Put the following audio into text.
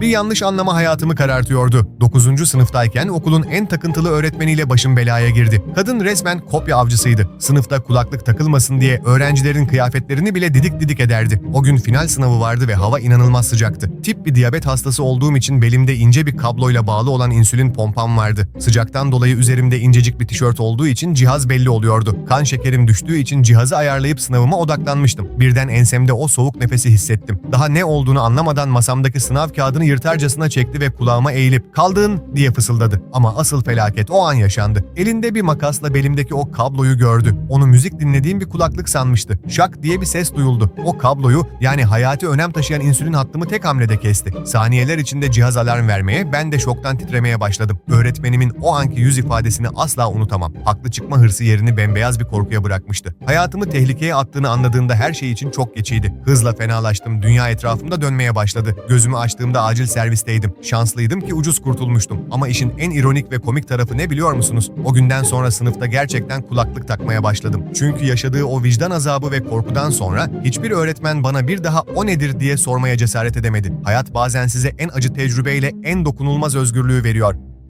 Bir yanlış anlama hayatımı karartıyordu. 9. sınıftayken okulun en takıntılı öğretmeniyle başım belaya girdi. Kadın resmen kopya avcısıydı. Sınıfta kulaklık takılmasın diye öğrencilerin kıyafetlerini bile didik didik ederdi. O gün final sınavı vardı ve hava inanılmaz sıcaktı. Tip bir diyabet hastası olduğum için belimde ince bir kabloyla bağlı olan insülin pompam vardı. Sıcaktan dolayı üzerimde incecik bir tişört olduğu için cihaz belli oluyordu. Kan şekerim düştüğü için cihazı ayarlayıp sınavıma odaklanmıştım. Birden ensemde o soğuk nefesi hissettim. Daha ne olduğunu anlamadan masamdaki sınav kağıdını yırtarcasına çekti ve kulağıma eğilip "Kaldın!" diye fısıldadı. Ama asıl felaket o an yaşandı. Elinde bir makasla belimdeki o kabloyu gördü. Onu müzik dinlediğim bir kulaklık sanmıştı. Şak diye bir ses duyuldu. O kabloyu yani hayati önem taşıyan insülin hattımı tek hamlede kesti. Saniyeler içinde cihaz alarm vermeye ben de şoktan titremeye başladım. Öğretmenimin o anki yüz ifadesini asla unutamam. Haklı çıkma hırsı yerini bembeyaz bir korkuya bırakmıştı. Hayatımı tehlikeye attığını anladığında her şey için çok geçiydi. Hızla fenalaştım. Dünya etrafımda dönmeye başladı. Gözümü açtığımda acil servisteydim. Şanslıydım ki ucuz kurtulmuştum. Ama işin en ironik ve komik tarafı ne biliyor musunuz? O günden sonra sınıfta gerçekten kulaklık takmaya başladım. Çünkü yaşadığı o vicdan azabı ve korkudan sonra hiçbir öğretmen bana bir daha o nedir diye sormaya cesaret edemedi. Hayat bazen size en acı tecrübeyle en dokunulmaz özgürlüğü veriyor.